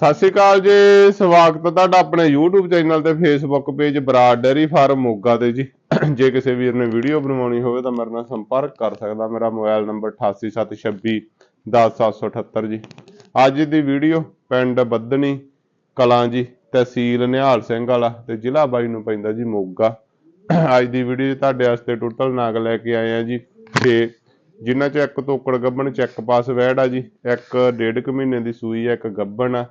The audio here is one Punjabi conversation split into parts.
ਸਤਿ ਸ਼੍ਰੀ ਅਕਾਲ ਜੀ, ਸਵਾਗਤ ਹੈ ਤੁਹਾਡਾ ਆਪਣੇ YouTube ਚੈਨਲ ਤੇ Facebook page Brar dairy farm Moga ਤੇ ਜੀ। ਜੇ ਕਿਸੇ ਵੀਰ ਨੇ ਵੀਡੀਓ ਬਣਵਾਉਣੀ ਹੋਵੇ ਤਾਂ ਮੇਰੇ ਨਾਲ ਸੰਪਰਕ ਕਰ ਸਕਦਾ, ਮੇਰਾ ਮੋਬਾਈਲ ਨੰਬਰ 8876 10778 ਜੀ। ਅੱਜ ਦੀ ਵੀਡੀਓ ਪਿੰਡ ਬੱਦਣੀ ਕਲਾਂ ਜੀ, ਤਹਿਸੀਲ ਨਿਹਾਲ ਸਿੰਘ ਵਾਲਾ ਤੇ ਜ਼ਿਲ੍ਹਾ ਬਾਈ ਨੂੰ ਪੈਂਦਾ ਜੀ ਮੋਗਾ। ਅੱਜ ਦੀ ਵੀਡੀਓ ਤੁਹਾਡੇ ਵਾਸਤੇ ਟੋਟਲ ਨਾਗ ਲੈ ਕੇ ਆਏ ਆ ਜੀ 6 ਜਿਨ੍ਹਾਂ ਚ ਇੱਕ ਤੋਕੜ ਗੱਬਣ ਚੈੱਕ ਪਾਸ ਵੈੜ ਆ ਜੀ, ਇੱਕ ਡੇਢ ਕੁ ਮਹੀਨੇ ਦੀ ਸੂਈ ਆ, ਇੱਕ ਗੱਬਣ ਆ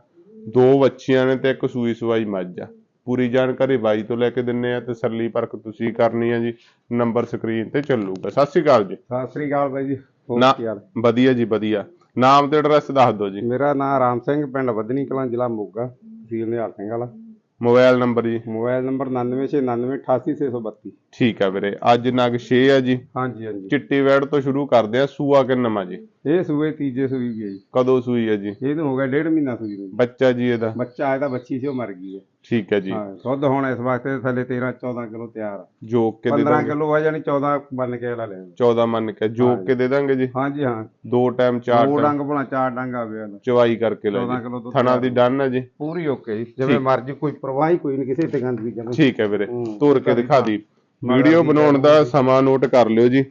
ਦੋ ਵੱਛੀਆਂ ਨੇ ਤੇ ਇੱਕ ਸੂਈ ਸਵਾਈ ਮੱਝ ਆ। ਪੂਰੀ ਜਾਣਕਾਰੀ ਬਾਈ ਤੋਂ ਲੈ ਕੇ ਦਿੰਨੇ ਆ ਤਸੱਲੀ ਪਰਖ ਤੁਸੀਂ ਕਰਨੀ ਆ ਜੀ। ਨੰਬਰ ਸਕਰੀਨ ਤੇ ਚੱਲੂਗਾ। ਸਤਿ ਸ਼੍ਰੀ ਅਕਾਲ ਜੀ। ਸਤਿ ਸ੍ਰੀ ਅਕਾਲ ਬਾਈ ਜੀ। ਹੋਰ ਨਾ ਕੀ ਹਾਲ? ਵਧੀਆ ਜੀ ਵਧੀਆ। ਨਾਮ ਤੇ ਐਡਰੈਸ ਦੱਸ ਦਿਓ ਜੀ। ਮੇਰਾ ਨਾਮ ਰਾਮ ਸਿੰਘ ਪਿੰਡ ਬੱਧਨੀ ਕਲਾਂ ਜ਼ਿਲ੍ਹਾ ਮੋਗਾ ਤਹਿਸੀਲ ਨਿਹਾਲ ਸਿੰਘ ਵਾਲਾ। ਮੋਬਾਈਲ ਨੰਬਰ ਜੀ। ਮੋਬਾਈਲ ਨੰਬਰ 9969988632 ਠੀਕ ਆ ਵੀਰੇ ਅੱਜ ਨਗ 6 ਆ ਜੀ। ਹਾਂਜੀ ਹਾਂਜੀ। ਚਿੱਟੀ ਵੈੜ ਤੋਂ ਸ਼ੁਰੂ ਕਰਦੇ ਆ ਸੂਆ ਕਿੰਨਵਾਂ ਜੀ? ਇਹ ਸੂਏ ਤੀਜੇ ਸੂਈ ਵੀ ਹੈ ਜੀ। ਕਦੋਂ ਸੂਈ ਆ ਜੀ? ਇਹਨੂੰ ਹੋ ਗਿਆ ਡੇਢ ਮਹੀਨਾ ਸੂਈ ਨੂੰ। ਬੱਚਾ ਜੀ ਇਹਦਾ। ਬੱਚਾ ਆਇਆ ਤਾਂ ਬੱਚੀ ਸੀ ਉਹ ਮਰ ਗਈ ਹੈ ਠੀਕ ਹੈ ਜੀ। ਹਾਂ ਦੁੱਧ ਹੁਣ ਇਸ ਵਕਤ ਥੱਲੇ 13 14 ਕਿਲੋ ਤਿਆਰ ਆ। ਜੋਕ ਕੇ ਦੇ 15 ਦਾਂਗੇ। ਕਿਲੋ ਆ ਜਾਣੀ 14 ਬਣ ਕੇ ਲਾ ਲੈ 14 ਮੰਨ ਕੇ ਜੋਕ ਕੇ ਦੇ ਦਾਂਗੇ ਜੀ? ਹਾਂਜੀ ਹਾਂ। ਦੋ ਟਾਈਮ ਚਾਰ ਦੋ ਡੰਗ ਬਣਾ ਚਾਰ ਡੰਗ ਆ ਗਿਆ ਚਵਾਈ ਕਰਕੇ ਲੈ 14 ਜੀ ਕਿਲੋ ਥਣਾ ਦੀ ਡਨ ਹੈ ਜੀ। ਪੂਰੀ ਓਕੇ ਜੀ। ਜਿਵੇਂ ਮਰਜ਼ੀ ਕੋਈ ਪਰਵਾਹ ਹੀ ਕੋਈ ਨਹੀਂ ਕਿਸੇ ਤੇ ਗੰਦ ਦੀ ਜਮਾ ਠੀਕ ਹੈ ਵੀਰੇ। ਹੂੰ। ਤੋਰ ਕੇ ਦਿਖਾ ਦੀ। ਵੀਡੀਓ ਬਣਾਉਣ ਦਾ ਸਮਾਂ ਨੋਟ ਕਰ ਲਿਓ ਜੀ।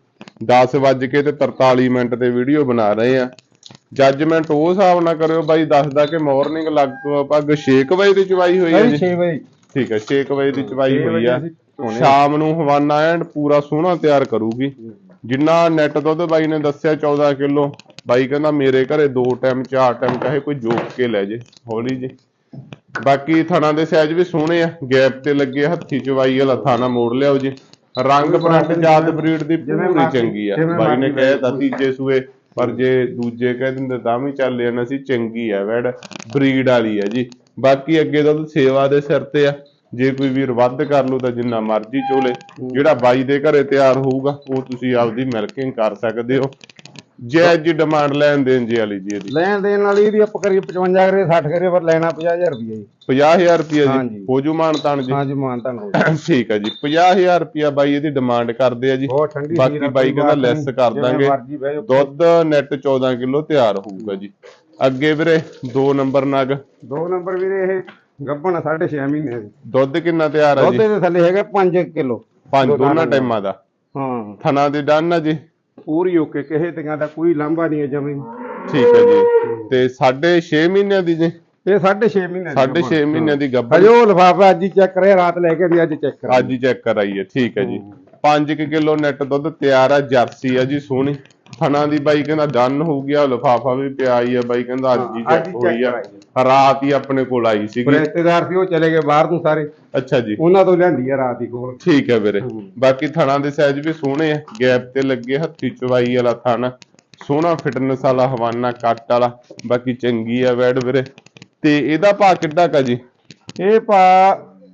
10 ਵੱਜ ਕੇ ਤੇ 43 ਮਿੰਟ ਤੇ ਵੀਡੀਓ ਬਣਾ ਰਹੇ ਆ। ਜੱਜਮੈਂਟ ਉਹ ਹਿਸਾਬ ਨਾਲ ਕਰਿਓ ਬਾਈ ਦੱਸਦਾ ਕਿ ਮਾਰਨਿੰਗ ਲਗਭਗ 6 ਵਜੇ ਦੀ ਚਵਾਈ ਹੋਈ ਹੈ ਜੀ। 6 ਵਜੇ। ਠੀਕ ਹੈ 6 ਵਜੇ ਦੀ ਚਵਾਈ ਹੋਈ ਆ। ਸ਼ਾਮ ਨੂੰ ਹਵਾਨਾ ਐਂਡ ਪੂਰਾ ਸੋਹਣਾ ਤਿਆਰ ਕਰੂਗੀ। ਜਿੰਨਾ ਨੈਟ ਦੁੱਧ ਬਾਈ ਨੇ ਦੱਸਿਆ 14 ਕਿਲੋ ਬਾਈ ਕਹਿੰਦਾ ਮੇਰੇ ਘਰੇ ਦੋ ਟਾਈਮ ਚਾਰ ਟਾਈਮ ਚਾਹੇ ਕੋਈ ਜੋਕ ਕੇ ਲੈ ਜੇ ਹੌਲੀ ਜੀ। ਬਾਕੀ ਥਣਾ ਦੇ ਸਾਈਜ਼ ਵੀ ਸੋਹਣੇ ਆ ਗੈਪ ਤੇ ਲੱਗੇ ਹੱਥੀ ਚਵਾਈ ਵਾਲਾ ਥਾਣਾ ਮੋੜ ਲਿਆਓ ਜੀ। ਰੰਗ ਪ੍ਰਿੰਟ ਜਾਤ ਬਰੀਡ ਦੀ ਪੂਰੀ ਚੰਗੀ ਆ। ਬਾਈ ਨੇ ਕਹਿਤਾ ਤੀਜੇ ਸੂਏ ਪਰ ਜੇ ਦੂਜੇ ਕਹਿ ਦਿੰਦੇ ਤਾਂ ਵੀ ਚੱਲ ਜਾਣਾ ਸੀ ਚੰਗੀ ਆ ਵੈੜ ਬਰੀਡ ਵਾਲੀ ਆ ਜੀ। ਬਾਕੀ ਅੱਗੇ ਤਾਂ ਸੇਵਾ ਦੇ ਸਿਰ ਤੇ ਆ ਜੇ ਕੋਈ ਵੀਰ ਵੱਧ ਕਰ ਲੂ ਤਾਂ ਜਿੰਨਾ ਮਰਜ਼ੀ ਚੋਲੇ ਜਿਹੜਾ ਬਾਈ ਦੇ ਘਰੇ ਤਿਆਰ ਹੋਊਗਾ ਉਹ ਤੁਸੀਂ ਆਪਦੀ ਮਿਲਕਿੰਗ ਕਰ ਸਕਦੇ ਹੋ। ਜੈ ਜੀ ਡਿਮਾਂਡ ਲੈਣ ਦੇਣ ਜੀ ਵਾਲੀ ਜੀ ਇਹਦੀ। ਲੈਣ ਦੇਣ ਵਾਲੀ ਇਹਦੀ ਆਪਾਂ ਕਰੀਏ 55 ਕਰੀਏ 60 ਕਰੀਏ ਪਰ ਲੈਣਾ 50000 ਰੁਪਏ ਜੀ। 50000 ਰੁਪਏ ਜੀ? ਹਾਂਜੀ। ਹੋ ਜੂ ਮਾਨ ਤਾਨ ਜੀ? ਹਾਂਜੀ ਮਾਨਤਾ ਹੋ ਠੀਕ ਹੈ ਜੀ। 50000 ਰੁਪਿਆ ਬਾਈ ਇਹਦੀ ਡਿਮਾਂਡ ਕਰਦੇ ਆ ਜੀ। ਬਹੁਤ ਠੰਡੀ ਬਾਕੀ ਬਾਈ ਕਹਿੰਦਾ ਲੈਸ ਕਰ ਦਾਂਗੇ। ਦੁੱਧ ਨੈਟ 14 ਕਿਲੋ ਤਿਆਰ ਹੋਊਗਾ ਜੀ। ਅੱਗੇ ਵੀਰੇ 2 ਨੰਬਰ ਨਗ। ਦੋ ਨੰਬਰ ਵੀਰੇ ਇਹ ਗੱਭਣ 6.5 ਮਹੀਨੇ ਦੀ। ਦੁੱਧ ਕਿੰਨਾ ਤਿਆਰ ਆ ਦੁੱਧ ਜੀ ਦੇ ਥੱਲੇ ਹੈਗਾ 5 ਕਿਲੋ। ਪੰਜ ਦੋ ਦੋਨਾਂ ਟਾਈਮਾਂ ਦਾ। ਹਾਂ। ਥਣਾ ਦੀ ਡਨ ਆ ਜੀ। ਪੂਰੀ ਓਕੇ ਕਿਸੇ ਤੀਆਂ ਦਾ ਕੋਈ ਲਾਂਭਾ ਨਹੀਂ ਹੈ ਜਮੀ ਠੀਕ ਹੈ ਜੀ। ਤੇ 6.5 ਮਹੀਨਿਆਂ ਦੀ ਜੀ? ਇਹ 6.5 ਮਹੀਨੇ ਦੀ 6.5 ਮਹੀਨਿਆਂ ਦੀ ਗੱਭਰ ਹਜੇ ਲਿਫਾਫਾ ਅੱਜ ਹੀ ਚੈੱਕ ਕਰਿਆ ਰਾਤ ਲੈ ਕੇ ਆਂਦੀ ਅੱਜ ਚੈੱਕ ਕਰਾ ਅੱਜ ਹੀ ਚੈੱਕ ਕਰਾਈਏ ਠੀਕ ਹੈ ਜੀ। 5 ਕਿਲੋ ਨੈਟ ਦੁੱਧ ਤਿਆਰ ਆ ਜਰਸੀ ਆ ਜੀ ਸੋਹਣੀ। ਥਣਾ ਦੀ ਬਾਈ ਕਹਿੰਦਾ ਡਨ ਹੋ ਗਿਆ ਲਿਫਾਫਾ ਵੀ ਪਿਆ ਹੀ ਆ ਬਾਈ ਕਹਿੰਦਾ ਅੱਜ ਹੀ ਚੈੱਕ ਹੋਈ ਆ। ਰਾਤ ਹੀ ਆਪਣੇ ਕੋਲ ਆਈ ਸੀਗੀ। ਰਿਸ਼ਤੇਦਾਰ ਸੀ ਉਹ ਚਲੇ ਗਏ ਬਾਹਰ ਨੂੰ ਸਾਰੇ। ਅੱਛਾ ਜੀ। ਉਹਨਾਂ ਤੋਂ ਲਿਆਂਦੀ ਆ ਰਾਤ ਹੀ ਕੋਲ। ਠੀਕ ਹੈ ਵੀਰੇ। ਬਾਕੀ ਥਣਾ ਦੇ ਸਾਈਜ਼ ਵੀ ਸੋਹਣੇ ਆ। ਗੈਪ ਤੇ ਲੱਗੇ ਹੱਥੀ ਚਵਾਈ ਵਾਲਾ ਥਣ। ਸੋਹਣਾ ਫਿਟਨੈਸ ਵਾਲਾ ਹਵਾਨਾ ਕੱਟ ਵਾਲਾ। ਬਾਕੀ ਚੰਗੀ ਆ ਵੈੜ ਵੀਰੇ। ਤੇ ਇਹਦਾ ਭਾਅ ਕਿੱਡਾ ਕਾ ਜੀ? ਇਹ ਭਾ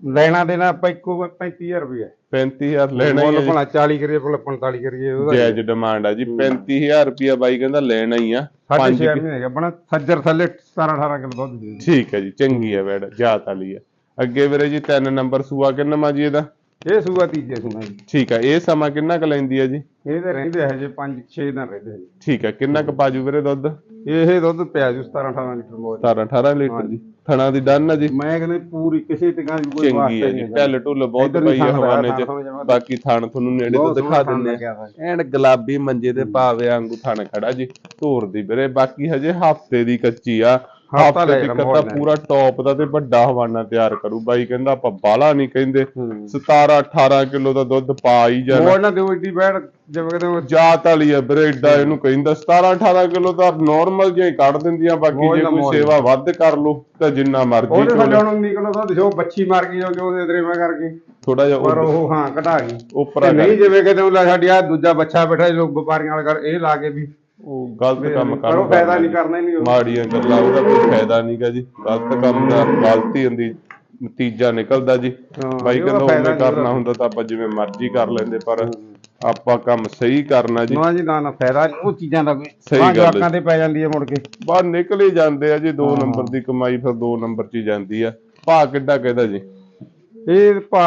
ਲੈਣਾ ਦੇਣਾ ਆਪਾਂ ਇੱਕੋ 35000 ਰੁਪਏ 35000 ਲੈਣਾ ਹੀ ਮੁੱਲ ਜੀ। ਭਲਾ 40 ਕਰੀਏ ਭਲਾ 45 ਕਰੀਏ ਉਹਦਾ ਜਾਇਜ਼ ਡਿਮਾਂਡ ਆ ਜੀ। 35000 ਰੁਪਿਆ ਬਾਈ ਕਹਿੰਦਾ ਲੈਣਾ ਹੀ ਆ। ਸਾਢੇ ਪੰਜ ਛੇ ਮਹੀਨੇ ਹੈਗਾ ਬਣਾ ਸੱਜਰ ਥੱਲੇ 17 18 ਕਿਲੋ ਦੁੱਧ ਦੇ। ਠੀਕ ਹੈ ਜੀ ਚੰਗੀ ਹੈ ਵੈੜ ਜਾਤ ਵਾਲੀ ਆ ਅੱਗੇ ਵੀਰੇ ਜੀ ਤਿੰਨ ਨੰਬਰ ਸੂਆ ਕਿੰਨਾ ਮਾ ਜੀ ਇਹਦਾ? ਇਹ ਸੂਆ ਤੀਜੇ ਸੂਆ ਜੀ। ਠੀਕ ਹੈ ਇਹ ਸਮਾਂ ਕਿੰਨਾ ਕੁ ਲੈਂਦੀ ਆ ਜੀ? ਇਹਦੇ ਰਹਿੰਦੇ ਹਜੇ 5 6 ਦਿਨ ਰਹਿੰਦੇ ਹਜੇ ਠੀਕ ਹੈ ਕਿੰਨਾ ਕੁ ਪਾਜੂ ਵੀਰੇ ਦੁੱਧ? ਇਹ ਦੁੱਧ ਪਿਆ ਜੂ 17 18 ਲੀਟਰ ਮੋਜ 17 18 ਲੀਟਰ ਜੀ। ਥਣਾ ਦੀ ਡਨ ਆ ਜੀ। ਮੈਂ ਕਹਿੰਦਾ ਪੂਰੀ ਕਿਸੇ ਤੇ ਗਾਂ ਕੋਈ ਚੰਗੀ ਵਾਸਤਾ ਹੈ ਹੀ ਜੀ ਨਹੀਂ ਢਿੱਲ ਢੁੱਲ ਬਹੁਤ ਇੱਧਰ ਪਈ ਵੀ ਆ ਥਣ ਹਵਾਨੇ ਥਣ ਚ। ਬਾਕੀ ਥਣ ਤੁਹਾਨੂੰ ਨੇੜੇ ਤੋਂ ਬਹੁਤ ਦਿਖਾ ਸੋਹਣਾ ਥਣ ਦਿੰਦੇ ਲੱਗਿਆ ਵਾ। ਐਂਡ ਗੁਲਾਬੀ ਮੰਜੇ ਤੇ ਪਾਵੇ ਵਾਂਗੂ ਥਣ ਖੜਾ ਜੀ ਧੂਰ ਦੀ ਵੀਰੇ। ਬਾਕੀ ਹਜੇ ਹਫ਼ਤੇ ਦੀ ਕੱਚੀ ਆ। ਹਫ਼ਤਾ ਲੈ ਤਾਂ ਲੈਣਾ। ਪੂਰਾ ਟੌਪ ਦਾ ਤੇ ਵੱਡਾ ਹਵਾਨਾ ਤਿਆਰ ਕਰੂ। ਬਾਈ ਕਹਿੰਦਾ ਆਪਾਂ ਬਾਲਾ ਨਹੀਂ ਕਹਿੰਦੇ। ਹੂੰ। 17 18 ਕਿਲੋ ਦਾ ਦੁੱਧ ਪਾ ਹੀ ਜਾਣਾ। ਮੋੜ ਨਾ ਦਿਓ ਏਡੀ ਬੈਠ ਜਿਵੇਂ ਕਹਿੰਦੇ ਜਾਤ ਵਾਲੀ ਵੀਰੇ ਏਡਾ ਇਹਨੂੰ ਕਹਿੰਦਾ। 17 18 ਕਿਲੋ ਤਾਂ ਨਾਰਮਲ ਹੀ ਕੱਢ ਦਿੰਦੀਆਂ ਬਾਕੀ ਜੇ ਕੋਈ। ਸੇਵਾ ਵੱਧ ਕਰ ਲੋ ਤਾਂ ਜਿੰਨਾ ਮਰਜ਼ੀ ਉਹਦੇ ਥੱਲੇ ਹੁਣ ਨਿਕਲੋ ਦੁੱਧ ਜੋ ਬੱਚੀ ਮਾਰ ਗਈ ਜੋ ਜੋ ਉਹਦੇ ਦਰੇਵਾ ਕਰਕੇ। ਥੋੜਾ ਜਿਹਾ ਪਰ ਉਹ ਹਾਂ ਘਟਾ ਗਈ। ਉੱਪਰ ਤੇ ਨਹੀਂ ਜਿਵੇਂ ਕਹਿੰਦੇ ਉਹ ਲੈ ਸਾਡੀ ਆ ਦੂਜਾ ਬੱਚਾ ਬੈਠਾ ਲੋਕ ਵਪਾਰੀਆਂ ਵਾਲੇ ਕਰ ਇਹ ਲਾ ਕੇ ਵੀ ਉਹ ਗਲਤ ਕੰਮ ਪਰ ਉਹ ਫਾਇਦਾ ਨਹੀਂ ਕਰਨਾ ਹੀ ਨਹੀਂ ਉਹ। ਮਾੜੀਆਂ ਗੱਲਾਂ ਉਹਦਾ ਕੋਈ ਫਾਇਦਾ ਨਹੀਂਗਾ ਜੀ। ਗਲਤ ਕੰਮ ਦਾ ਗਲਤੀ ਹੁੰਦੀ ਨਤੀਜਾ ਨਿਕਲਦਾ ਜੀ। ਹਾਂ, ਬਾਈ ਉਹਦਾ ਕਹਿੰਦਾ ਫਾਇਦਾ ਉਹਨੇ ਨਹੀਂ ਕਰਨਾ ਹੁੰਦਾ ਤਾਂ ਆਪਾਂ ਜਿਵੇਂ ਮਰਜ਼ੀ ਕਰ ਲੈਂਦੇ ਪਰ ਆਪਾਂ ਕੰਮ ਸਹੀ ਕਰਨਾ ਜੀ। ਨਾ ਜੀ ਨਾ ਨਾ ਫਾਇਦਾ ਨਹੀਂ ਉਹ ਚੀਜ਼ਾਂ ਦਾ ਕੋਈ ਸਹੀ ਬਾਅਦ ਗੱਲ ਹੈ। ਜਵਾਕਾਂ ਤੇ ਪੈ ਜਾਂਦੀ ਹੈ ਮੁੜ ਕੇ। ਬਾਹਰ ਨਿਕਲ ਹੀ ਜਾਂਦੇ ਆ ਜੀ 2 ਨੰਬਰ ਦੀ ਕਮਾਈ ਫਿਰ 2 ਨੰਬਰ 'ਚ ਹੀ ਜਾਂਦੀ ਆ। ਭਾਅ ਕਿੱਡਾ ਕਹਿੰਦਾ ਜੀ? ਇਹ ਭਾ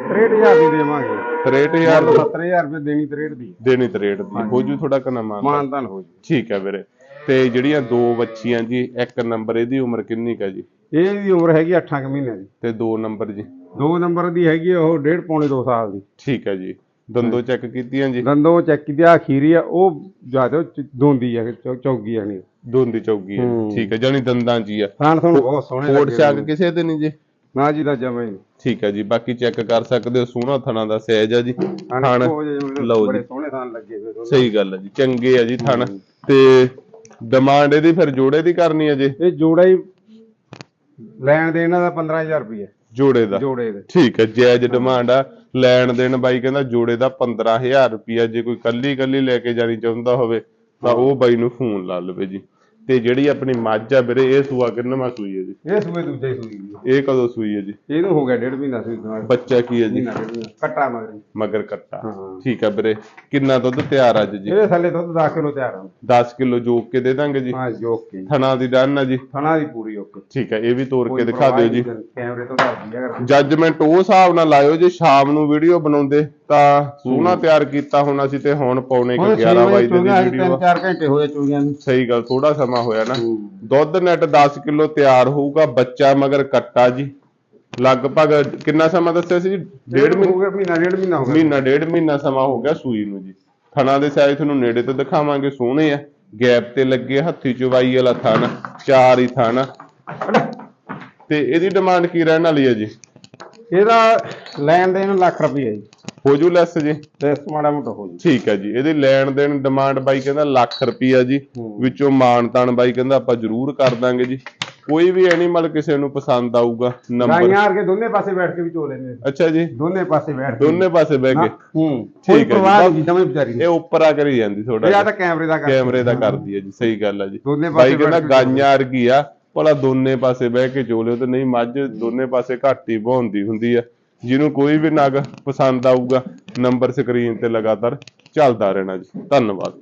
63000 ਦੀ ਦੇਵਾਂਗੇ। 63000 7000 ਰੁਪਏ ਦੇਣੀ 63 ਦੀ ਦੇਣੀ ਤੇ ਰੇਟ ਦੀ ਹੋ ਜੂ ਥੋੜਾ ਕਨਾ ਮਾਨ ਮਾਨਦਾਨ ਹੋ ਜੀ। ਠੀਕ ਹੈ ਵੀਰੇ। ਤੇ ਜਿਹੜੀਆਂ ਦੋ ਬੱਚੀਆਂ ਜੀ ਇੱਕ ਨੰਬਰ ਇਹਦੀ ਉਮਰ ਕਿੰਨੀ ਕਾ ਜੀ? ਇਹਦੀ ਉਮਰ ਹੈਗੀ 8 ਕੁ ਮਹੀਨਿਆਂ ਦੀ। ਤੇ ਦੋ ਨੰਬਰ ਜੀ? ਦੋ ਨੰਬਰ ਦੀ ਹੈਗੀ ਉਹ ਡੇਢ ਪੌਣੇ 2 ਸਾਲ ਦੀ। ਠੀਕ ਹੈ ਜੀ। ਦੰਦੋ ਚੈੱਕ ਕੀਤੀਆਂ ਜੀ? ਦੰਦੋਂ ਚੈੱਕ ਕੀਤੀ ਆ ਖੀਰੀ ਆ ਉਹ ਜ਼ਿਆਦਾ ਦੋਂਦੀ ਆ ਚੌ- ਚੌਗੀ ਆ ਨਹੀਂ। ਦੋਂਦੀ ਚੌਗੀ ਹੈ ਹੂੰ। ਠੀਕ ਹੈ ਜਾਨੀ ਦੰਦਾਂ ਜੀ ਆ। ਥਾਣ ਤੁਹਾਨੂੰ ਬਹੁਤ ਸੋਹਣੇ ਕੋਟ ਲੱਗੇ ਮੈਨੂੰ। ਕਿਸੇ ਦੇ ਨਹੀਂ ਜੀ? ਨਾ ਜੀ ਦਾ ਜਮਾ ਹੀ ਨਹੀਂ। ਠੀਕ ਹੈ ਜੀ ਬਾਕੀ ਚੈੱਕ ਕਰ ਸਕਦੇ ਹੋ ਸੋਹਣਾ ਥਣਾ ਦਾ ਸਾਈਜ਼ ਆ ਜੀ ਥਣ। ਜਿਹੇ ਮਤਲਬ ਲਓ ਜੀ। ਸੋਹਣੇ ਥਾਣ ਲੱਗੇ ਹੋਏ ਦੋਨੋਂ। ਸਹੀ ਗੱਲ ਹੈ ਜੀ ਚੰਗੇ ਆ ਜੀ ਥਣ। ਤੇ ਡਿਮਾਂਡ ਇਹਦੀ ਫਿਰ ਜੋੜੇ ਦੀ ਕਰਨੀ ਹੈ ਜੀ? ਇਹ ਜੋੜਾ ਹੀ ਲੈਣ ਦੇ ਇਹਨਾਂ ਦਾ 15000 ਰੁਪਏ ਜੋੜੇ ਦਾ? ਜੋੜੇ ਦੇ। ਠੀਕ ਹੈ ਜਾਇਜ਼ ਡਿਮਾਂਡ ਆ। ਲੈਣ ਦੇਣ ਬਾਈ ਕਹਿੰਦਾ ਜੋੜੇ ਦਾ 15000 ਰੁਪਿਆ ਜੇ ਕੋਈ ਕੱਲੀ ਕੱਲੀ ਲੈ ਕੇ ਜਾਣੀ ਚਾਹੁੰਦਾ ਹੋਵੇ ਤਾਂ ਉਹ ਬਾਈ ਨੂੰ ਫੋਨ ਲਾ ਲਵੇ ਜੀ। ਤੇ ਜਿਹੜੀ ਆਪਣੀ ਮੱਝ ਆ ਵੀਰੇ ਇਹ ਸੂਆ ਕਿੰਨਵਾਂ ਸੂਈ ਹੈ ਜੀ? ਇਹ ਸੂਏ ਦੂਜੇ ਸੂਈ ਦੀ ਇਹ ਕਦੋਂ ਸੂਈ ਹੈ ਜੀ? ਇਹਨੂੰ ਹੋ ਗਿਆ ਡੇਢ ਮਹੀਨਾ ਸੂਈ ਤੋਂ ਬੱਚਾ ਕੀ ਹੈ ਜੀ? ਮਹੀਨਾ ਡੇਢ ਮਹੀਨਾ। ਕੱਟਾ ਮਗਰ। ਮਗਰ ਕੱਟਾ। ਹਾਂ। ਠੀਕ ਹੈ ਵੀਰੇ ਕਿੰਨਾ ਦੁੱਧ ਤਿਆਰ ਅੱਜ ਜੀ? ਇਹਦੇ ਥੱਲੇ ਦੁੱਧ 10 ਕਿਲੋ ਤਿਆਰ ਆ। 10 ਕਿਲੋ ਜੋਕ ਕੇ ਦੇ ਦਾਂਗੇ ਜੀ? ਹਾਂ ਜੋਕ ਕੇ। ਥਣਾ ਦੀ ਡਨ ਆ ਜੀ? ਥਣਾ ਦੀ ਪੂਰੀ ਓਕੇ ਠੀਕ ਹੈ ਇਹ ਵੀ ਤੋੜ ਕੇ ਦਿਖਾ ਦਿਓ ਜੀ। ਕੈਮਰੇ ਤੋਂ ਦੱਸਦੀ ਆ ਜੱਜਮੈਂਟ ਉਹ ਹਿਸਾਬ ਨਾਲ ਲਾਇਓ ਜੇ ਸ਼ਾਮ ਨੂੰ ਵੀਡੀਓ ਬਣਾਉਂਦੇ। ਤਾਂ ਸੋਹਣਾ ਤਿਆਰ ਕੀਤਾ ਹੋਣਾ ਸੀ ਤੇ ਹੁਣ ਪੌਣੇ ਕੁ 11 ਵਜੇ ਦੀ ਵੀਡੀਓ ਆ 4 ਘੰਟੇ ਹੋਏ ਚੋਈਆਂ ਨੂੰ। ਸਹੀ ਗੱਲ ਥੋੜਾ ਸਮਾਂ ਹੋਇਆ ਨਾ। ਦੁੱਧ ਨੈਟ 10 ਕਿਲੋ ਤਿਆਰ ਹੋਊਗਾ ਬੱਚਾ ਮਗਰ ਕੱਟਾ ਜੀ। ਲਗਭਗ ਕਿੰਨਾ ਸਮਾਂ ਦੱਸਿਆ ਸੀ ਜੀ? ਡੇਢ ਮਹੀਨਾ? ਹੋ ਗਿਆ ਮਹੀਨਾ ਡੇਢ ਮਹੀਨਾ ਹੋ ਗਿਆ। ਮਹੀਨਾ ਡੇਢ ਮਹੀਨਾ ਸਮਾਂ ਹੋ ਗਿਆ ਸੂਈ ਨੂੰ ਜੀ। ਥਣਾ ਦੇ ਸਾਈਜ਼ ਤੁਹਾਨੂੰ ਨੇੜੇ ਤੋਂ ਦਿਖਾਵਾਂਗੇ ਸੋਹਣੇ ਆ। ਗੈਪ ਤੇ ਲੱਗੇ ਹੱਥੀ ਚੁਵਾਈ ਵਾਲਾ ਥਣ ਚਾਰ ਹੀ ਥਣ। ਤੇ ਇਹਦੀ ਡਿਮਾਂਡ ਕੀ ਰਹਿਣ ਵਾਲੀ ਹੈ ਜੀ? ਇਹਦਾ ਲੈਣ ਦੇਣ ਲੱਖ ਰੁਪਏ ਜੀ। ਹੋ ਜੂ ਲੈਸ ਜੀ? ਇਸ ਮਾੜਾ ਮੋਟਾ ਹੋ ਜੀ ਠੀਕ ਹੈ ਜੀ। ਇਹਦੀ ਲੈਣ ਦੇਣ ਡਿਮਾਂਡ ਬਾਈ ਕਹਿੰਦਾ ਲੱਖ ਰੁਪਈਆ ਜੀ। ਵਿੱਚੋਂ ਮਾਨ ਤਾਨ ਬਾਈ ਕਹਿੰਦਾ ਆਪਾਂ ਜ਼ਰੂਰ ਕਰ ਦਾਂਗੇ ਜੀ। ਕੋਈ ਵੀ ਐਨੀਮਲ ਕਿਸੇ ਨੂੰ ਪਸੰਦ ਆਊਗਾ ਨੰਬਰ ਗਾਈਆਂ ਵਰਗੇ ਦੋਨੇ ਪਾਸੇ ਬੈਠ ਕੇ ਵੀ ਚੋ ਲੈਂਦੇ ਨੇ। ਅੱਛਾ ਜੀ। ਦੋਨੇ ਪਾਸੇ ਬੈਠ ਕੇ। ਦੋਨੇ ਪਾਸੇ ਬਹਿ ਕੇ। ਹੂੰ। ਠੀਕ ਹੈ ਜੀ। ਜਮੇ ਵਿਚਾਰੀ ਇਹ ਉੱਪਰ ਆ ਕਰੀ ਜਾਂਦੀ ਥੋੜਾ ਆ ਤਾਂ ਕੈਮਰੇ ਦਾ ਕੈਮਰੇ ਦਾ ਕਰਦੀ ਹੈ ਜੀ ਸਹੀ ਗੱਲ ਹੈ ਜੀ। ਦੋਨੇ ਬਾਈ ਕਹਿੰਦਾ ਕੇ ਗਾਈਆਂ ਵਰਗੀ ਆ। ਭਲਾ ਦੋਨੇ ਪਾਸੇ ਬਹਿ ਕੇ ਚੋਲਿਓ ਤੇ ਨਹੀਂ ਮੱਝ ਦੋਨੇ ਪਾਸੇ ਘੱਟ ਹੀ ਬਹਾਉਂਦੀ ਹੁੰਦੀ ਆ। ਜਿਹਨੂੰ ਕੋਈ ਵੀ ਨਾਗ ਪਸੰਦ ਆਊਗਾ ਨੰਬਰ ਸਕਰੀਨ ਤੇ ਲਗਾਤਾਰ ਚੱਲਦਾ ਰਹਿਣਾ ਜੀ। ਧੰਨਵਾਦ।